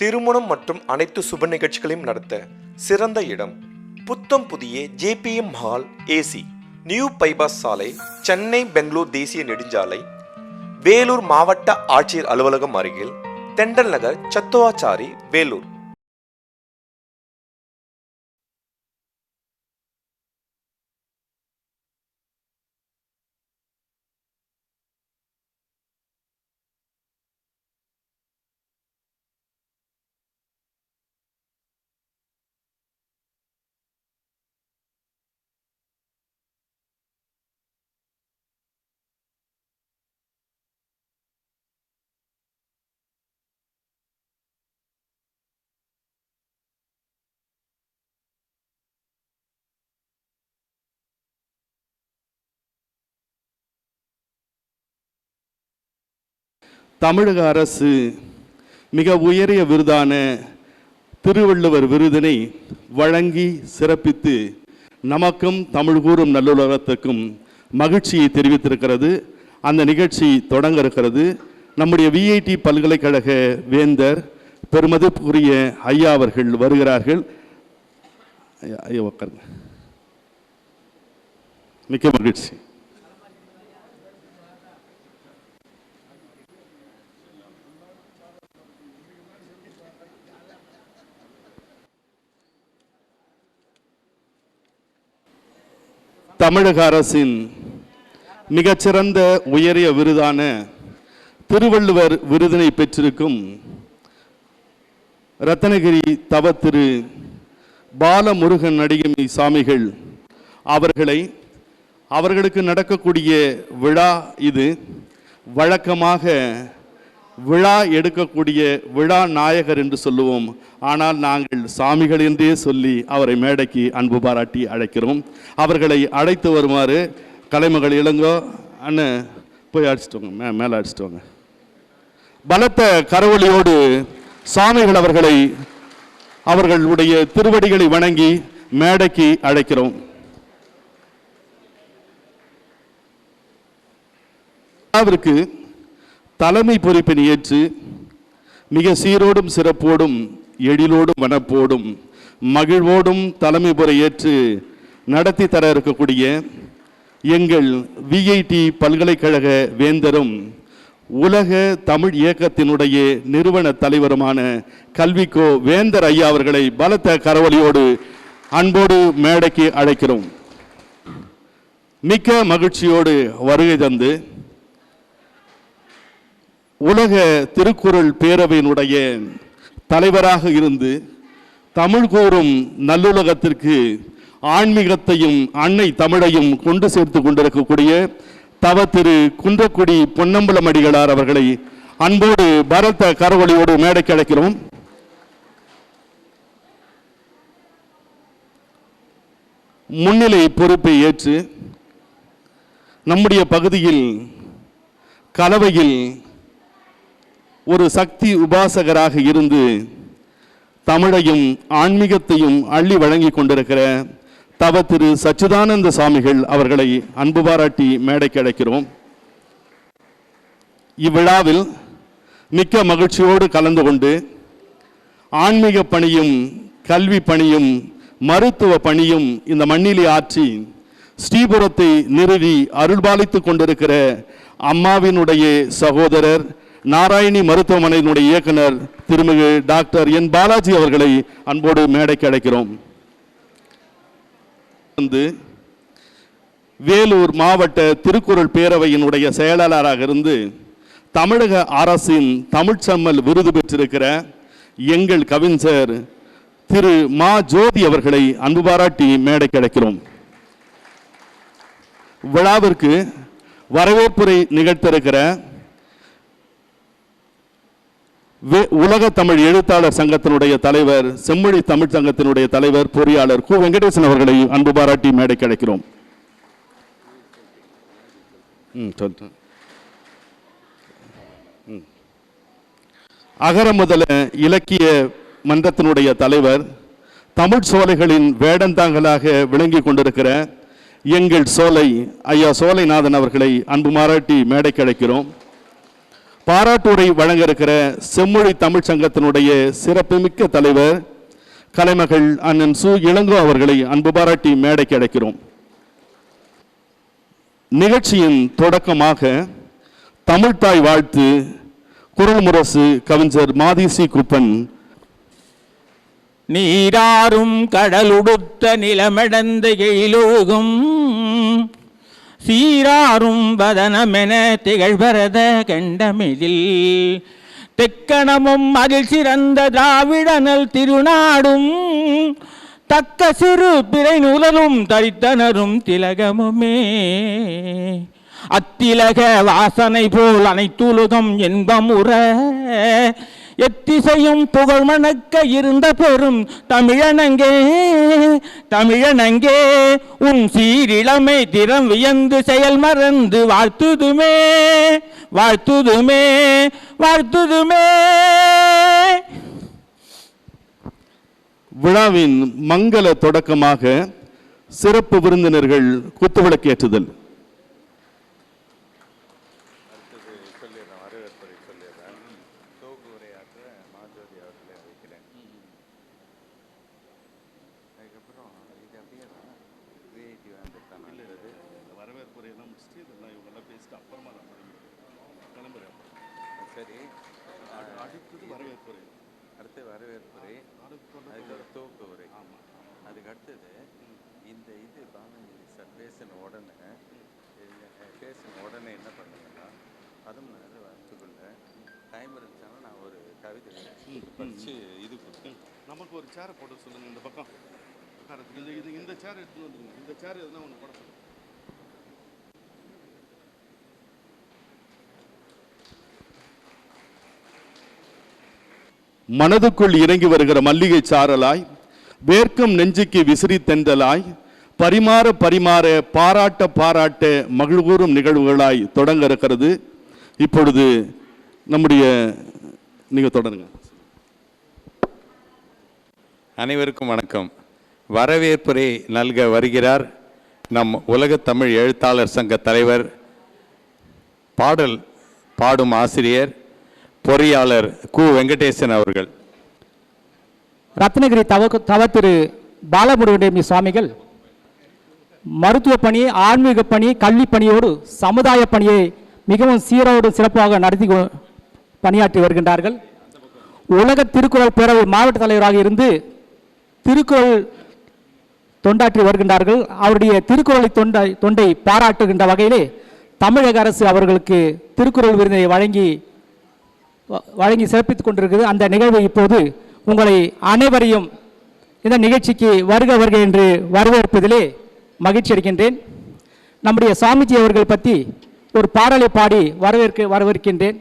திருமணம் மற்றும் அனைத்து சுப நிகழ்ச்சிகளையும் நடத்த சிறந்த இடம் புத்தம் புதிய JBM hall AC. New bypass சாலை சென்னை பெங்களூர் தேசிய நெடுஞ்சாலை வேலூர் மாவட்ட ஆட்சியர் அலுவலகம் அருகில் தெண்டல் நகர் சத்துவாச்சாரி வேலூர். தமிழக அரசு மிக உயரிய விருதான திருவள்ளுவர் விருதினை வழங்கி சிறப்பித்து நமக்கும் தமிழ் கூறும் நல்லுலகத்துக்கும் மகிழ்ச்சியை தெரிவித்திருக்கிறது. அந்த நிகழ்ச்சி தொடங்க இருக்கிறது நம்முடைய விஐடி பல்கலைக்கழக வேந்தர் பெருமதிப்புக்குரிய ஐயா அவர்கள் வருகிறார்கள். ஐயா, ஐயா உட்காருங்க. மிக்க மகிழ்ச்சி. தமிழக அரசின் மிகச்சிறந்த உயரிய விருதான திருவள்ளுவர் விருதினை பெற்றிருக்கும் ரத்தனகிரி தவ திரு பாலமுருகன் நடிகை சாமிகள் அவர்களை அவர்களுக்கு நடக்கக்கூடிய விழா இது. வழக்கமாக விழா எடுக்கக்கூடிய விழா நாயகர் என்று சொல்லுவோம். ஆனால் நாங்கள் சாமிகள் என்றே சொல்லி அவரை மேடைக்கு அன்பு பாராட்டி அழைக்கிறோம். அவர்களை அழைத்து வருமாறு கலைமகள் இளங்கோ அண்ணன் போய் அடிச்சிட்டோங்க மே மேலே அடிச்சிட்டு வாங்க. பலத்த கரவொலியோடு சாமிகள் அவர்களை அவர்களுடைய திருவடிகளை வணங்கி மேடைக்கு அழைக்கிறோம். விழாவிற்கு தலைமை பொறுப்பினை ஏற்று மிக சீரோடும் சிறப்போடும் எழிலோடும் வனப்போடும் மகிழ்வோடும் தலைமை பொறை ஏற்று நடத்தி தர இருக்கக்கூடிய எங்கள் விஐடி பல்கலைக்கழக வேந்தரும் உலக தமிழ் இயக்கத்தினுடைய நிறுவன தலைவருமான கல்விக்கோ வேந்தர் ஐயா அவர்களை பலத்த கரவொலியோடு அன்போடு மேடைக்கு அழைக்கிறோம். மிக்க மகிழ்ச்சியோடு வருகை தந்து உலக திருக்குறள் பேரவையினுடைய தலைவராக இருந்து தமிழ் கூறும் நல்லுலகத்திற்கு ஆன்மீகத்தையும் அன்னை தமிழையும் கொண்டு சேர்த்து கொண்டிருக்கக்கூடிய தவ திரு குன்றக்குடி பொன்னம்பலம் அடிகளார் அவர்களை அன்போடு பரத கரவொலியோடு மேடைக்கு அழைக்கிறோம். முன்னிலை பொறுப்பை ஏற்று நம்முடைய பகுதியில் கலவையில் ஒரு சக்தி உபாசகராக இருந்து தமிழையும் ஆன்மீகத்தையும் அள்ளி வழங்கி கொண்டிருக்கிற தவ திரு சச்சிதானந்த சுவாமிகள் அவர்களை அன்பு பாராட்டி மேடைக்கு அழைக்கிறோம். இவ்விழாவில் மிக்க மகிழ்ச்சியோடு கலந்து கொண்டு ஆன்மீக பணியும் கல்வி பணியும் மருத்துவ பணியும் இந்த மண்ணிலே ஆற்றி ஸ்ரீபுரத்தை நிறுவி அருள்பாலித்து கொண்டிருக்கிற அம்மாவினுடைய சகோதரர் நாராயணி மருத்துவமனையினுடைய இயக்குனர் திருமிகு டாக்டர் என் பாலாஜி அவர்களை அன்போடு மேடைக்கு அழைக்கிறோம். வந்து வேலூர் மாவட்ட திருக்குறள் பேரவையினுடைய செயலாளராக இருந்து தமிழக அரசின் தமிழ்ச்சம்மல் விருது பெற்றிருக்கிற எங்கள் கவிஞர் திரு மா ஜோதி அவர்களை அன்பு பாராட்டி மேடைக்கு அழைக்கிறோம். விழாவிற்கு வரவேற்புரை நிகழ்த்திருக்கிற உலக தமிழ் எழுத்தாளர் சங்கத்தினுடைய தலைவர் செம்மொழி தமிழ் சங்கத்தினுடைய தலைவர் பொறியாளர் கு. வெங்கடேசன் அவர்களை அன்பு பாராட்டி மேடை கிடைக்கிறோம் ம், ம். அகர முதல இலக்கிய மன்றத்தினுடைய தலைவர் தமிழ் சோலைகளின் வேடந்தாங்களாக விளங்கி கொண்டிருக்கிற எங்கள் சோலை ஐயா சோலைநாதன் அவர்களை அன்பு மாராட்டி மேடை கிடைக்கிறோம் பாராட்டுரை வழங்க இருக்கிற செம்மொழி தமிழ்ச் சங்கத்தினுடைய சிறப்புமிக்க தலைவர் கலைமகள் அண்ணன் சு. இளங்கோ அவர்களை அன்பு பாராட்டி மேடைக்கு அழைக்கிறோம். நிகழ்ச்சியின் தொடக்கமாக தமிழ்த்தாய் வாழ்த்து குரல் முரசு கவிஞர் மாதிசி குப்பன். நீராறும் கடலுடுத்த நிலமடந்த எழிலொழுகும் சீராரும் வதனமென திகழ்வரத கண்டமிழில். தெக்கணமும் அதில் சிறந்த திராவிடனல் திருநாடும். தக்க சிறு பிறை நுதலும் தரித்தனரும் திலகமுமே. அத்திலக வாசனை போல் அனைத்துலகம் என்பமுற எத்திசையும் புகழ் மணக்க இருந்த பெரும் தமிழனங்கே தமிழனங்கே உன் சீரிளமை திறம் வியந்து செயல் மறந்து வாழ்த்துதுமே வாழ்த்துதுமே வாழ்த்துதுமே. விழாவின் மங்கள தொடக்கமாக சிறப்பு விருந்தினர்கள் குத்துவிளக்கேற்றுதல் சரி. அடுத்தது வரவேற்புரை. அடுத்து வரவேற்புரை. அதுக்கு தூக்கு உரை. அதுக்கு அடுத்தது இந்த இது பானஞ்சலி சார் பேசின உடனே இது, பேசின உடனே என்ன பண்ணுங்கன்னா பதிமூணாவது வரத்துக்குள்ள டைம் இருந்துச்சுன்னா நான் ஒரு கவிதை படிச்சு இது கொடுத்தேன் நமக்கு ஒரு சேரை போட்டு சொல்லுங்க இந்த பக்கம். உட்காரத்துக்கு. இந்த இது இந்த சேர் எடுத்து வந்துருங்க. இந்த சேர் எதுனா ஒன்று போட சொல்லுங்க. மனதுக்குள் இறங்கி வருகிற மல்லிகை சாரலாய் வேர்க்கும் நெஞ்சுக்கு விசிறி தெந்தலாய் பரிமாற பரிமாற பாராட்ட பாராட்ட மகிழ்வூறும் நிகழ்வுகளாய் தொடங்க இருக்கிறது. இப்பொழுது நம்முடைய நீங்கள் தொடருங்க. அனைவருக்கும் வணக்கம். வரவேற்புரை நல்க வருகிறார் நம் உலகத்தமிழ் எழுத்தாளர் சங்க தலைவர் பாடல் பாடும் ஆசிரியர் பொறியாளர் கு. வெங்கடேசன் அவர்கள். ரத்னகிரி தவ தவ திரு பாலமுருகன் சுவாமிகள் மருத்துவ பணி ஆன்மீக பணி கல்வி பணியோடு சமுதாய பணியை மிகவும் சீரோடு சிறப்பாக நடத்தி பணியாற்றி வருகின்றார்கள். உலக திருக்குறள் பேரவை மாவட்ட தலைவராக இருந்து திருக்குறள் தொண்டாற்றி வருகின்றார்கள். அவருடைய திருக்குறளை தொண்டை தொண்டை பாராட்டுகின்ற வகையிலே தமிழக அரசு அவர்களுக்கு திருக்குறள் விருதை வழங்கி வழங்கி சிறப்பித்துக் கொண்டிருக்கிறது. அந்த நிகழ்வு இப்போது உங்களை அனைவரையும் இந்த நிகழ்ச்சிக்கு வருக வருக என்று வரவேற்பதிலே மகிழ்ச்சி அடைகின்றேன். நம்முடைய சாமிஜி அவர்கள் பற்றி ஒரு பாடலை பாடி வரவேற்க வரவேற்கின்றேன்.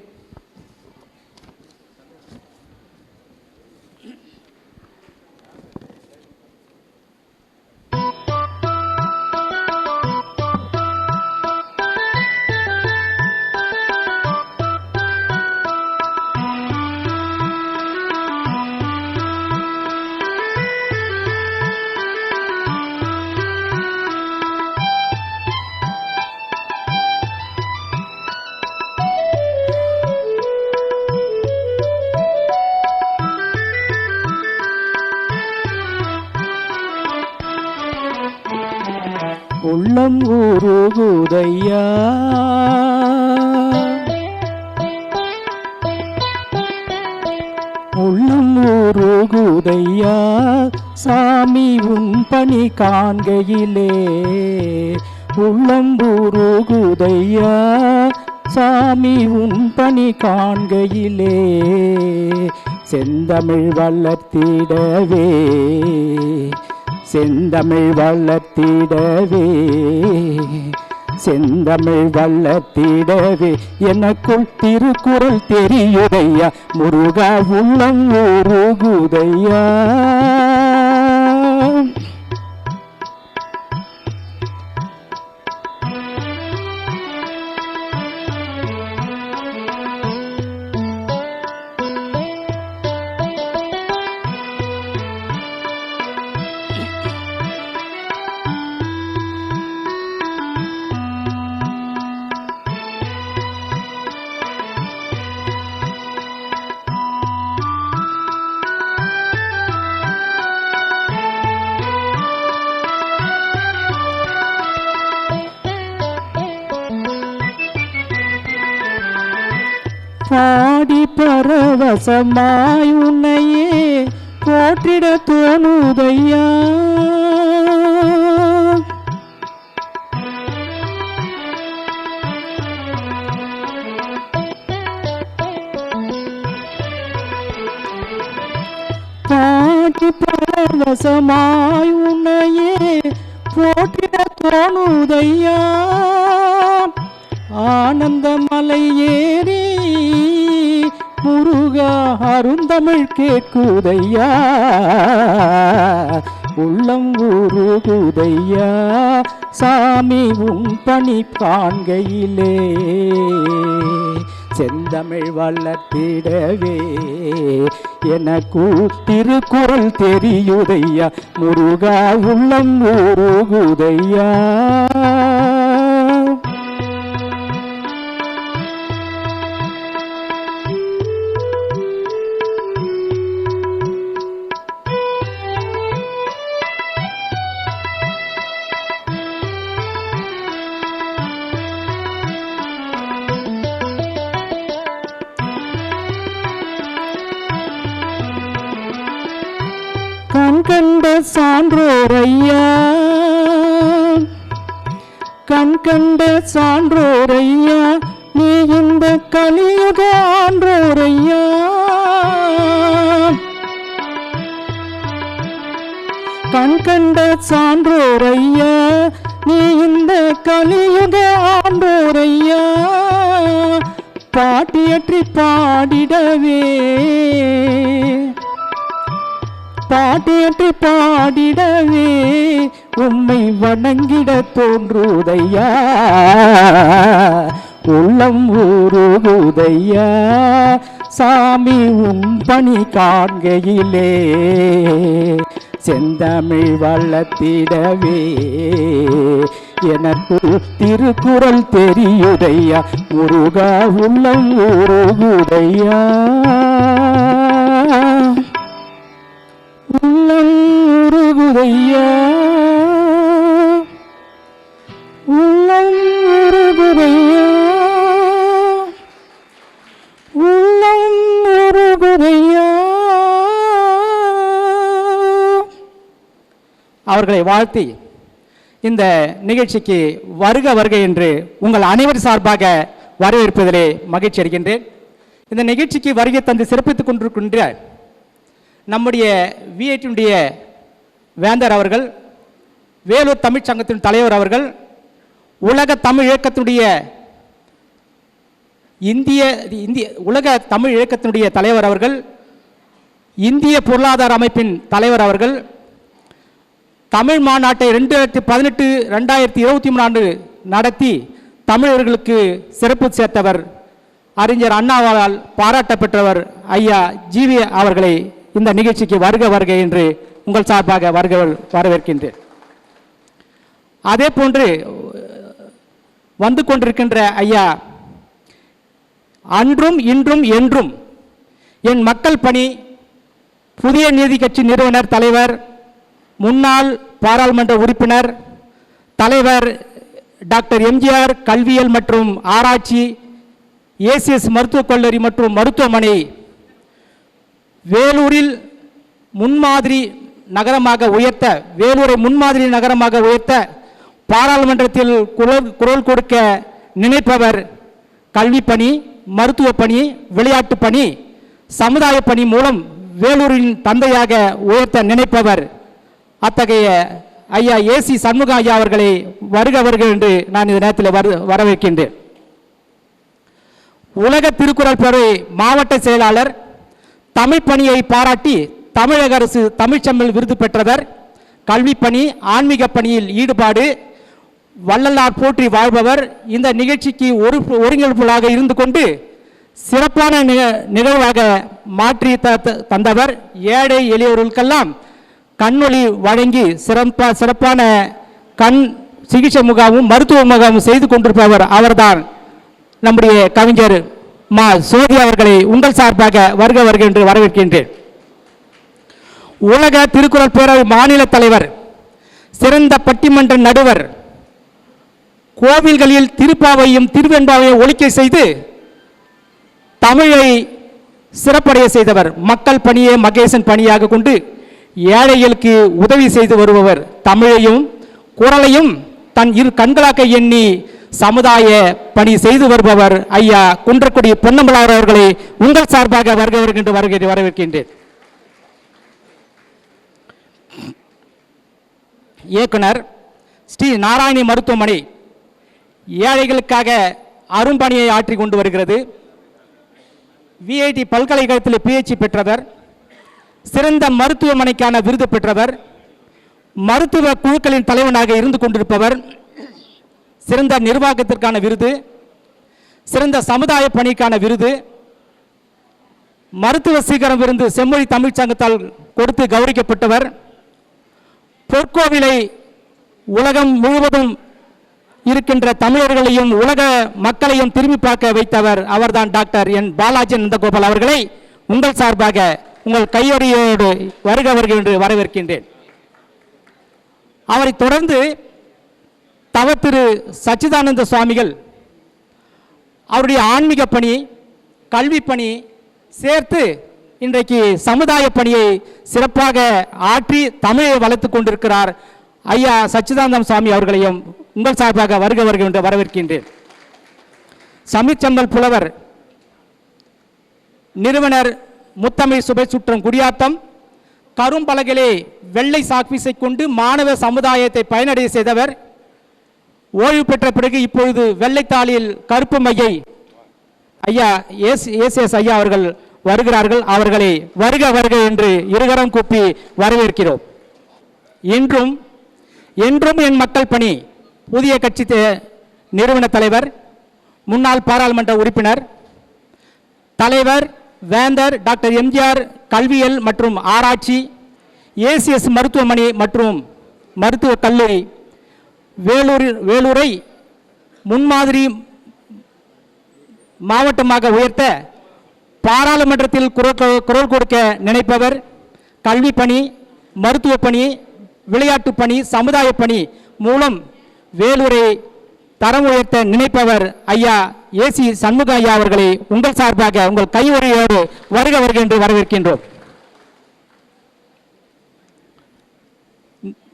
ஊருகுதையா உள்ளும் ஊருகுதையா. சாமி உன் பணி காண்கையிலே. உள்ளம் ஊருகுதையா. சாமி உன் பணி காண்கையிலே. செந்தமிழ் வளர்த்திடவே. செந்தமிழ் வளர்த்திடவே. செந்தமிழ் வளர்த்திடவே எனக்குள் திருக்குறள் தெரியுதையா. முருகா உள்ளம் ஊருகுதையா పరవశమాయున్నయే కోటిడతోనుదయ్యా పాటి పరవశమాయున్నయే கேட்குதையா? உள்ளம் உருகுதையா? சாமி உன் பணி காண்கையிலே. செந்தமிழ் வளர்த்திடவே. எனக்கு திருக்குறள் தெரியுதையா? முருகா உள்ளம் உருகுதையா? கண்ட சான்றோரையா? நீ இந்த கலியுக ஆன்றோரையா கண் கண்ட சான்றோரையா? நீ இந்த கலியுக ஆன்றோரையா பாட்டியற்றி பாடிடவே. பாட்டியற்றி பாடிடவே. உம்மை வணங்கிட தோன்றுதையா? உள்ளம் ஊருகுதையா சாமி உம் பணி காண்கையிலே செந்தமிழ் வள்ளத்திடவே எனக்கு திருக்குறள் தெரியுதையா? முருகா உள்ளம் ஊருகுதையா அவர்களை வாழ்த்தி இந்த நிகழ்ச்சிக்கு வருக வருக என்று உங்கள் அனைவர் சார்பாக வரவேற்பதிலே மகிழ்ச்சி அடைகின்றேன். இந்த நிகழ்ச்சிக்கு வருகை தந்து சிறப்பித்துக் கொண்டிருக்கின்ற நம்முடைய விஐடியுடைய வேந்தர் அவர்கள் வேலூர் தமிழ்ச் சங்கத்தின் தலைவர் அவர்கள் உலக தமிழ் இயக்கத்தினுடைய இந்திய இந்திய உலக தமிழ் இயக்கத்தினுடைய தலைவர் அவர்கள் இந்திய பொருளாதார அமைப்பின் தலைவர் அவர்கள் தமிழ் மாநாட்டை ரெண்டாயிரத்தி பதினெட்டு ரெண்டாயிரத்தி இருபத்தி மூணு ஆண்டு நடத்தி தமிழர்களுக்கு சிறப்பு சேர்த்தவர். அறிஞர் அண்ணாவால் பாராட்ட பெற்றவர் ஐயா ஜிவி அவர்களை இந்த நிகழ்ச்சிக்கு வருக வருக என்று உங்கள் சார்பாக வருக வரவேற்கின்றேன். அதே போன்று வந்து கொண்டிருக்கின்ற ஐயா அன்றும் இன்றும் என்றும் என் மக்கள் பணி புதிய நீதி கட்சி நிறுவனர் தலைவர் முன்னாள் பாராளுமன்ற உறுப்பினர் தலைவர் டாக்டர் எம்ஜிஆர் கல்வியல் மற்றும் ஆராய்ச்சி ஏசிஎஸ் மருத்துவக் கல்லூரி மற்றும் மருத்துவமனை வேலூரில் முன்மாதிரி நகரமாக உயர்த்த வேலூரை முன்மாதிரி நகரமாக உயர்த்த பாராளுமன்றத்தில் குரல் குரல் கொடுக்க நினைப்பவர் கல்வி பணி மருத்துவ பணி விளையாட்டு பணி சமுதாய பணி மூலம் வேலூரின் தந்தையாக உயர்த்த நினைப்பவர் அத்தகைய ஐயா ஏசி சண்முக ஐயா அவர்களை வருக வருக என்று நான் இந்த நேரத்தில் வர வரவேற்கின்றேன். உலக திருக்குறள் பேரவை மாவட்ட செயலாளர் தமிழ் பணியை பாராட்டி தமிழக அரசு தமிழ்ச்செம்மல் விருது பெற்றவர் கல்வி பணி ஆன்மீக பணியில் ஈடுபாடு வள்ளலார் போற்றி வாழ்பவர் இந்த நிகழ்ச்சிக்கு ஒரு ஒருங்கிணைப்புகளாக இருந்து கொண்டு சிறப்பான நிகழ்வாக மாற்றி த- த- தந்தவர் ஏழை எளியவர்களுக்கெல்லாம் கண்ணொளி வழங்கி சிறப்பா சிறப்பான கண் சிகிச்சை முகாமும் மருத்துவ முகாமும் செய்து கொண்டிருப்பவர் அவர்தான் நம்முடைய கவிஞர் மா. சோதி அவர்களை உங்கள் சார்பாக வருக வருக என்று வரவேற்கின்றேன். உலக திருக்குறள் பேரவை மாநில தலைவர் சிறந்த பட்டிமன்ற நடுவர் கோவில்களில் திருப்பாவையும் திருவெண்பாவையும் ஒழிக்கை செய்து தமிழை சிறப்படைய செய்தவர் மக்கள் பணியே மகேசன் பணியாக கொண்டு ஏழைகளுக்கு உதவி செய்து வருபவர் தமிழையும் குரலையும் தன் இரு கண்களாக்க எண்ணி சமுதாய பணி செய்து வருபவர் ஐயா குன்றக்குடி பொன்னம்பலார் அவர்களை உங்கள் சார்பாக வருக வருகின்ற வருகை வரவேற்கின்றேன். இயக்குனர் ஸ்ரீ நாராயணி மருத்துவமனை ஏழைகளுக்காக அரும்பணியை ஆற்றி கொண்டு வருகிறது. விஐடி பல்கலைக்கழகத்தில் பிஹெச்சி பெற்றவர். சிறந்த மருத்துவமனைக்கான விருது பெற்றவர் மருத்துவ குழுக்களின் தலைவனாக இருந்து கொண்டிருப்பவர் சிறந்த நிர்வாகத்திற்கான விருது சிறந்த சமுதாய பணிக்கான விருது மருத்துவ சீகரம் விருந்து செம்மொழி தமிழ்ச் சங்கத்தால் கொடுத்து கௌரவிக்கப்பட்டவர் பொற்கோவிலை உலகம் முழுவதும் இருக்கின்ற தமிழர்களையும் உலக மக்களையும் திரும்பி பார்க்க வைத்தவர் அவர்தான் டாக்டர் என். பாலாஜி நந்தகோபால் அவர்களை உங்கள் சார்பாக உங்கள் கையொறியோடு வருக வருக என்று வரவேற்கின்றேன். அவரை தொடர்ந்து தவ திரு சச்சிதானந்த சுவாமிகள் அவருடைய ஆன்மீக பணி கல்வி பணி சேர்த்து இன்றைக்கு சமுதாய பணியை சிறப்பாக ஆற்றி தமிழை வளர்த்துக் கொண்டிருக்கிறார் ஐயா சச்சிதானந்தம் சுவாமி அவர்களையும் உங்கள் சார்பாக வருக வருக என்று வரவேற்கின்றேன். சமிச்சம்பல் புலவர் நிறுவனர் முத்தமிழ் சுபை சுற்றம் குடியாத்தம். கரும்பலகிலே வெள்ளை சாக்பீஸை கொண்டு மாணவ சமுதாயத்தை பயனடைய செய்தவர். ஓய்வு பெற்ற பிறகு இப்பொழுது வெள்ளைத்தாளியில் கருப்பு மையை ஐயா எஸ் எஸ் ஐயா அவர்கள் வருகிறார்கள். அவர்களை வருக வருக என்று இருகரம் கூப்பி வரவேற்கிறோம். இன்றும் என்றும் என் மக்கள் பணி புதிய கட்சி நிறுவன தலைவர் முன்னாள் பாராளுமன்ற உறுப்பினர் தலைவர் வேந்தர் டாக்டர் எம்ஜிஆர் கல்வியல் மற்றும் ஆராய்ச்சி ஏசிஎஸ் மருத்துவமனை மற்றும் மருத்துவக் கல்லூரி வேலூர் வேலூரை முன்மாதிரி மாவட்டமாக உயர்த்த பாராளுமன்றத்தில் குரல் குரல் கொடுக்க நினைப்பவர் கல்வி பணி மருத்துவ பணி விளையாட்டு பணி சமுதாய பணி மூலம் வேலூரை தரம் உயர்த்த நினைப்பவர் ஐயா ஏசி சண்முக ஐயா அவர்களை உங்கள் சார்பாக உங்கள் கையுறையோடு வருக வருக என்று வரவேற்கின்றோம்.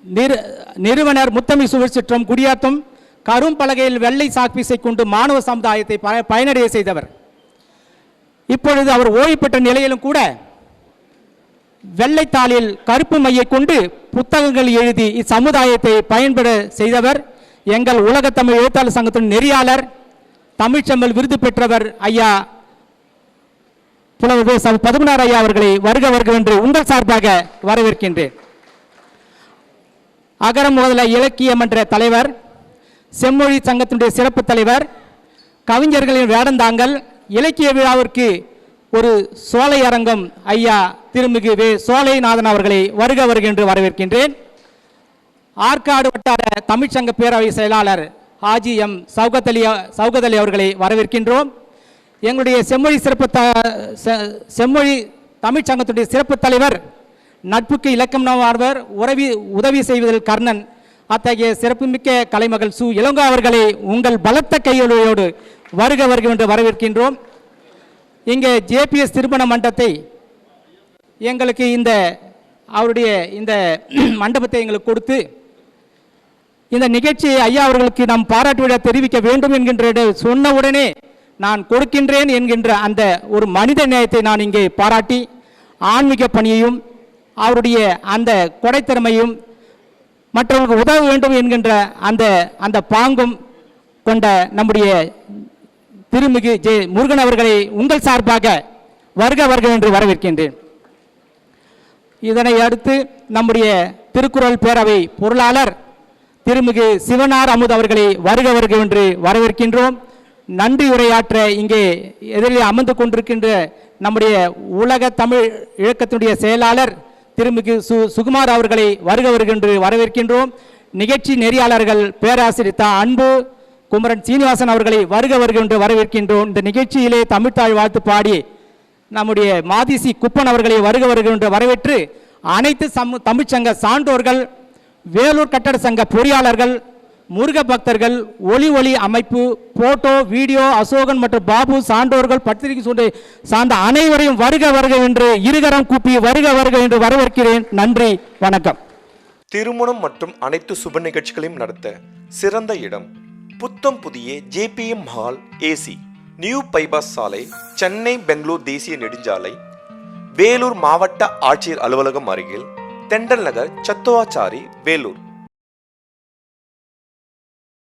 நிறு நிறுவனர் முத்தமி சுழற்சிற்றம் குடியாத்தம் கரும்பலகையில் வெள்ளை சாக்பீஸை கொண்டு மாணவ சமுதாயத்தை ப- பயனடைய செய்தவர். இப்பொழுது அவர் ஓய்வு பெற்ற நிலையிலும் கூட வெள்ளைத்தாளில் கருப்பு மையை கொண்டு புத்தகங்கள் எழுதி இச்சமுதாயத்தை பயன்பெற செய்தவர். எங்கள் உலகத்தமிழ் எழுத்தாளர் சங்கத்தின் நெறியாளர் தமிழ்ச்செம்மல் விருது பெற்றவர் ஐயா புலவர் ச. பதுமனார் ஐயா அவர்களை வருக வருக என்று உங்கள் சார்பாக வரவேற்கின்றேன் அகரம் முதல இலக்கியம் என்ற தலைவர் செம்மொழி சங்கத்தினுடைய சிறப்பு தலைவர் கவிஞர்களின் வேடந்தாங்கல் இலக்கிய விழாவிற்கு ஒரு சோலை அரங்கம் ஐயா திருமிகு வே சோலைநாதன் அவர்களை வருக வருக என்று வரவேற்கின்றேன் ஆற்காடு வட்டார தமிழ்ச்சங்க பேரவை செயலாளர் ஹாஜி எம் சௌகத் அலி அலி அவர்களை வரவேற்கின்றோம். எங்களுடைய செம்மொழி சிறப்பு த செ- செம்மொழி தமிழ்ச் சங்கத்துடைய சிறப்பு தலைவர் நட்புக்கு இலக்கம் ஆர்வர் உறவி உதவி செய்வதில் கர்ணன் அத்தகைய சிறப்புமிக்க கலைமகள் சு. இளங்கோ அவர்களை உங்கள் பலத்த கையொலியோடு வருக வருக என்று வரவேற்கின்றோம். இங்கே ஜேபிஎஸ் திருமண மண்டத்தை எங்களுக்கு இந்த அவருடைய இந்த மண்டபத்தை எங்களுக்கு கொடுத்து இந்த நிகழ்ச்சியை ஐயா அவர்களுக்கு நாம் பாராட்டு விழா தெரிவிக்க வேண்டும் என்கின்ற சொன்ன உடனே நான் கொடுக்கின்றேன் என்கின்ற அந்த ஒரு மனித நேயத்தை நான் இங்கே பாராட்டி ஆன்மீக பணியையும் அவருடைய அந்த கொடைத்திறமையும் மற்றவர்களுக்கு உதவ வேண்டும் என்கின்ற அந்த அந்த பாங்கும் கொண்ட நம்முடைய திருமிகு ஜே முருகன் அவர்களை உங்கள் சார்பாக வருக வருக என்று வரவேற்கின்றேன். இதனை அடுத்து நம்முடைய திருக்குறள் பேரவை பொருளாளர் திருமிகு சிவனார் அமுது அவர்களை வருக வருக என்று வரவேற்கின்றோம். நன்றி உரையாற்ற இங்கே எதிரில் அமர்ந்து கொண்டிருக்கின்ற நம்முடைய உலக தமிழ் இயக்கத்தினுடைய செயலாளர் திருமிகு சு சுகுமார் அவர்களை வருக வருக என்று வரவேற்கின்றோம். நிகழ்ச்சி நெறியாளர்கள் பேராசிரியர் தா அன்பு குமரன் சீனிவாசன் அவர்களை வருக வருக என்று வரவேற்கின்றோம். இந்த நிகழ்ச்சியிலே தமிழ்த்தாழ் வாழ்த்து பாடி நம்முடைய மாதிசி குப்பன் அவர்களை வருக வருக என்று வரவேற்று அனைத்து சம் தமிழ்ச்சங்க சான்றோர்கள் வேலூர் கட்டட சங்க பொறியாளர்கள் முருக பக்தர்கள் ஒளி ஒளி அமைப்பு போட்டோ வீடியோ அசோகன் மற்றும் பாபு சான்றோர்கள் பத்திரிகை சூழ்நிலை சார்ந்த அனைவரையும் வருக வருக என்று இருகரம் கூப்பி வருக வருக என்று வரவேற்கிறேன். நன்றி வணக்கம். திருமணம் மற்றும் அனைத்து சுப நிகழ்ச்சிகளையும் நடத்த சிறந்த இடம் புத்தம் புதிய JBM hall AC new bypass சாலை சென்னை பெங்களூர் தேசிய நெடுஞ்சாலை வேலூர் மாவட்ட ஆட்சியர் அலுவலகம் அருகில் தெண்டல் நகர் சத்துவாச்சாரி வேலூர்